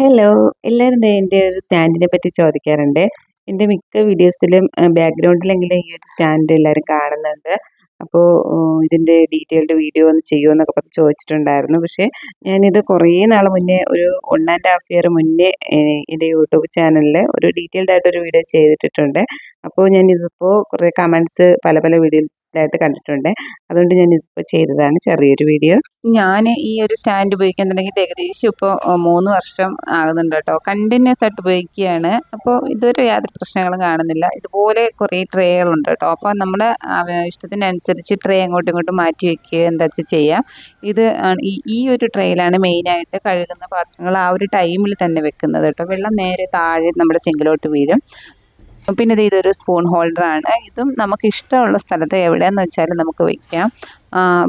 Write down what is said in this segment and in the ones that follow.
Hello എല്ലാവരും എന്റെ ഒരു സ്റ്റാൻഡിനെ പറ്റി ചോദിക്കാറുണ്ട്. എന്റെ മിക്ക വീഡിയോസിലും ബാക്ക്ഗ്രൗണ്ടിലെങ്കിലും ഈ ഒരു സ്റ്റാൻഡ് എല്ലാവരും കാണുന്നുണ്ട്. അപ്പോൾ ഇതിന്റെ ഡീറ്റെയിൽഡ് വീഡിയോ ഒന്ന് ചെയ്യുമോ എന്നൊക്കെ പറഞ്ഞ് ചോദിച്ചിട്ടുണ്ടായിരുന്നു. പക്ഷേ ഞാനിത് കുറേ നാൾ മുന്നേ ഒരു വൺ ആൻഡ് ഹാഫ് ഇയർ മുന്നേ എന്റെ യൂട്യൂബ് ചാനലിൽ ഒരു ഡീറ്റെയിൽഡ് ആയിട്ടൊരു വീഡിയോ ചെയ്തിട്ടുണ്ട് അപ്പോൾ ഞാനിതിപ്പോൾ കുറേ കമൻസ് പല പല വീഡിയോസിലായിട്ട് കണ്ടിട്ടുണ്ട്. അതുകൊണ്ട് ഞാനിതിപ്പോൾ ചെയ്തതാണ് ചെറിയൊരു വീഡിയോ. ഞാൻ ഈ ഒരു സ്റ്റാൻഡ് ഉപയോഗിക്കുന്നുണ്ടെങ്കിൽ ഏകദേശം ഇപ്പോൾ മൂന്ന് വർഷം ആകുന്നുണ്ട് കേട്ടോ. കണ്ടിന്യൂസ് ആയിട്ട് ഉപയോഗിക്കുകയാണ്. അപ്പോൾ ഇതുവരെ യാതൊരു പ്രശ്നങ്ങളും കാണുന്നില്ല. ഇതുപോലെ കുറേ ട്രേകളുണ്ട് കേട്ടോ. അപ്പോൾ നമ്മുടെ ഇഷ്ടത്തിനനുസരിച്ച് ട്രേ അങ്ങോട്ടും ഇങ്ങോട്ടും മാറ്റി വയ്ക്കുക എന്താ വെച്ചാൽ ചെയ്യാം. ഇത് ഈ ഈ ഒരു ട്രേയിലാണ് മെയിനായിട്ട് കഴുകുന്ന പാത്രങ്ങൾ ആ ഒരു ടൈമിൽ തന്നെ വെക്കുന്നത് കേട്ടോ. വെള്ളം നേരെ താഴെ നമ്മുടെ സിങ്കിലോട്ട് വീഴും. പിന്നെ ഇത് ഇതൊരു സ്പൂൺ ഹോൾഡർ ആണ്. ഇതും നമുക്ക് ഇഷ്ടമുള്ള സ്ഥലത്ത് എവിടെയെന്ന് വെച്ചാലും നമുക്ക് വെക്കാം.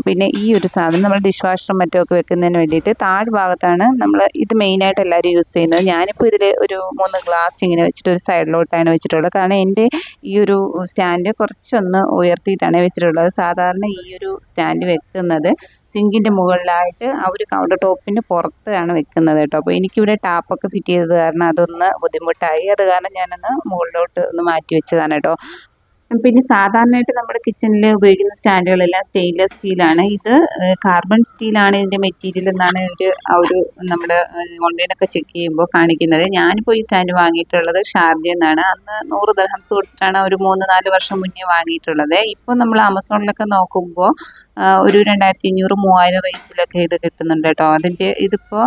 പിന്നെ ഈ ഒരു സാധനം നമ്മൾ ഡിഷ് വാഷറും മറ്റുമൊക്കെ വെക്കുന്നതിന് വേണ്ടിയിട്ട് താഴ്ഭാഗത്താണ് നമ്മൾ ഇത് മെയിനായിട്ട് എല്ലാവരും യൂസ് ചെയ്യുന്നത്. ഞാനിപ്പോൾ ഇതിൽ ഒരു മൂന്ന് ഗ്ലാസ് ഇങ്ങനെ വെച്ചിട്ട് ഒരു സൈഡിലോട്ടാണ് വെച്ചിട്ടുള്ളത്. കാരണം എന്റെ ഈ ഒരു സ്റ്റാൻഡ് കുറച്ചൊന്ന് ഉയർത്തിയിട്ടാണ് വെച്ചിട്ടുള്ളത്. സാധാരണ ഈ ഒരു സ്റ്റാൻഡ് വെക്കുന്നത്. സിങ്കിന്റെ മുകളിലായിട്ട് ആ ഒരു കൗണ്ടർ ടോപ്പിന്റെ പുറത്താണ് വെക്കുന്നത് കേട്ടോ. അപ്പോൾ എനിക്കിവിടെ ടാപ്പൊക്കെ ഫിറ്റ് ചെയ്തത് കാരണം അതൊന്ന് ബുദ്ധിമുട്ടായി. അത് കാരണം ഞാനൊന്ന് മുകളിലോട്ട് ഒന്ന് മാറ്റി വെച്ചതാണ് കേട്ടോ. പിന്നെ സാധാരണയായിട്ട് നമ്മുടെ കിച്ചണിൽ ഉപയോഗിക്കുന്ന സ്റ്റാൻഡുകളെല്ലാം സ്റ്റെയിൻലെസ് സ്റ്റീലാണ്. ഇത് കാർബൺ സ്റ്റീലാണ് ഇതിന്റെ മെറ്റീരിയൽ എന്നാണ് ഒരു ഒരു നമ്മുടെ ഓൺലൈനൊക്കെ ചെക്ക് ചെയ്യുമ്പോൾ കാണിക്കുന്നത്. ഞാനിപ്പോൾ ഈ സ്റ്റാൻഡ് വാങ്ങിയിട്ടുള്ളത് ഷാർജ എന്നാണ്. അന്ന് നൂറ് ദർഹംസ് കൊടുത്തിട്ടാണ് ഒരു മൂന്ന് നാല് വർഷം മുന്നേ വാങ്ങിയിട്ടുള്ളത്. ഇപ്പോൾ നമ്മൾ ആമസോണിലൊക്കെ നോക്കുമ്പോൾ ഒരു രണ്ടായിരത്തി അഞ്ഞൂറ് മൂവായിരം റേഞ്ചിലൊക്കെ ഇത് കിട്ടുന്നുണ്ട് കേട്ടോ. അതിന്റെ ഇതിപ്പോൾ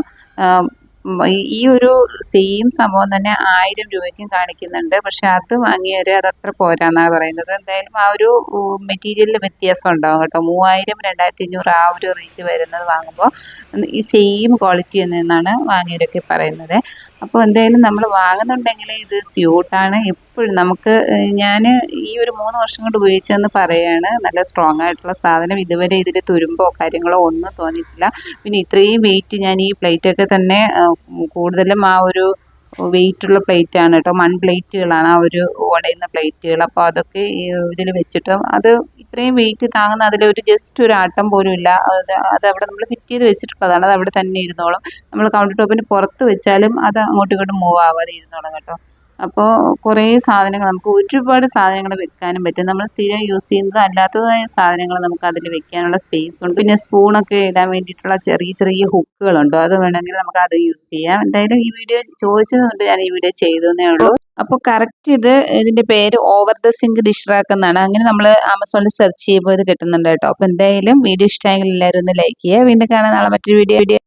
ഈ- ഒരു സെയിം സംഭവം തന്നെ ആയിരം രൂപയ്ക്കും കാണിക്കുന്നുണ്ട്. പക്ഷെ അത് വാങ്ങിയവർ അത് അത്ര പോരാന്നാണ് പറയുന്നത്. എന്തായാലും ആ ഒരു മെറ്റീരിയലിൽ വ്യത്യാസം ഉണ്ടാവും കേട്ടോ. മൂവായിരം രണ്ടായിരത്തി അഞ്ഞൂറ് ആ ഒരു റേറ്റ് വരുന്നത് വാങ്ങുമ്പോൾ ഈ സെയിം ക്വാളിറ്റി നിന്നാണ് വാങ്ങിയവരൊക്കെ പറയുന്നത്. അപ്പോൾ എന്തായാലും നമ്മൾ വാങ്ങുന്നുണ്ടെങ്കിൽ ഇത് സ്യൂട്ടാണ്. എപ്പോഴും നമുക്ക് ഞാൻ ഈ ഒരു മൂന്ന് വർഷം കൊണ്ട് ഉപയോഗിച്ചതെന്ന് പറയുകയാണ് നല്ല സ്ട്രോങ് ആയിട്ടുള്ള സാധനം. ഇതുവരെ ഇതിൽ തുരുമ്പോ കാര്യങ്ങളോ ഒന്നും തോന്നിയിട്ടില്ല. പിന്നെ ഇത്രയും വെയിറ്റ് ഞാൻ ഈ പ്ലേറ്റൊക്കെ തന്നെ കൂടുതലും ആ ഒരു വെയിറ്റുള്ള പ്ലേറ്റ് ആണ് കേട്ടോ മൺ പ്ലേറ്റുകളാണ് ആ ഒരു ഉടയുന്ന പ്ലേറ്റുകൾ അപ്പോൾ അതൊക്കെ ഇതിൽ വെച്ചിട്ട് അത് ഇത്രയും വെയിറ്റ് താങ്ങുന്ന അതിലൊരു ജസ്റ്റ് ഒരു ആട്ടം പോലും ഇല്ല. അത് അത് അവിടെ നമ്മൾ ഫിറ്റ് ചെയ്ത് വെച്ചിട്ടുള്ളതാണ് അത് അവിടെ തന്നെ ഇരുന്നോളും. നമ്മൾ കൗണ്ടർ ടോപ്പിന് പുറത്ത് വെച്ചാലും അത് അങ്ങോട്ടും ഇങ്ങോട്ടും മൂവ് ആവാതെ ഇരുന്നോളും കേട്ടോ. അപ്പോൾ കുറേ സാധനങ്ങൾ നമുക്ക് ഒരുപാട് സാധനങ്ങൾ വെക്കാനും പറ്റും. നമ്മൾ സ്ഥിരം യൂസ് ചെയ്യുന്നത് അല്ലാത്തതായ സാധനങ്ങൾ നമുക്ക് അതിൽ വെക്കാനുള്ള സ്പേസ് ഉണ്ട്. പിന്നെ സ്പൂണൊക്കെ ഇടാൻ വേണ്ടിയിട്ടുള്ള ചെറിയ ചെറിയ ഹുക്കുകളുണ്ടോ അത് വേണമെങ്കിൽ നമുക്ക് അത് യൂസ് ചെയ്യാം. എന്തായാലും ഈ വീഡിയോ ചോദിച്ചതുകൊണ്ട് ഞാൻ ഈ വീഡിയോ ചെയ്തതേ ഉള്ളൂ. അപ്പോൾ കറക്റ്റ് ഇത് ഇതിന്റെ പേര് over the sink dish rack എന്നാണ്. അങ്ങനെ നമ്മൾ ആമസോണിൽ സെർച്ച് ചെയ്യുമ്പോൾ ഇത് കിട്ടുന്നുണ്ട് കേട്ടോ. അപ്പോൾ എന്തായാലും വീഡിയോ ഇഷ്ടമായെങ്കിൽ എല്ലാവരും ഒന്ന് ലൈക്ക് ചെയ്യുക. വീണ്ടും കാണാൻ നാളെ മറ്റൊരു വീഡിയോ വീഡിയോ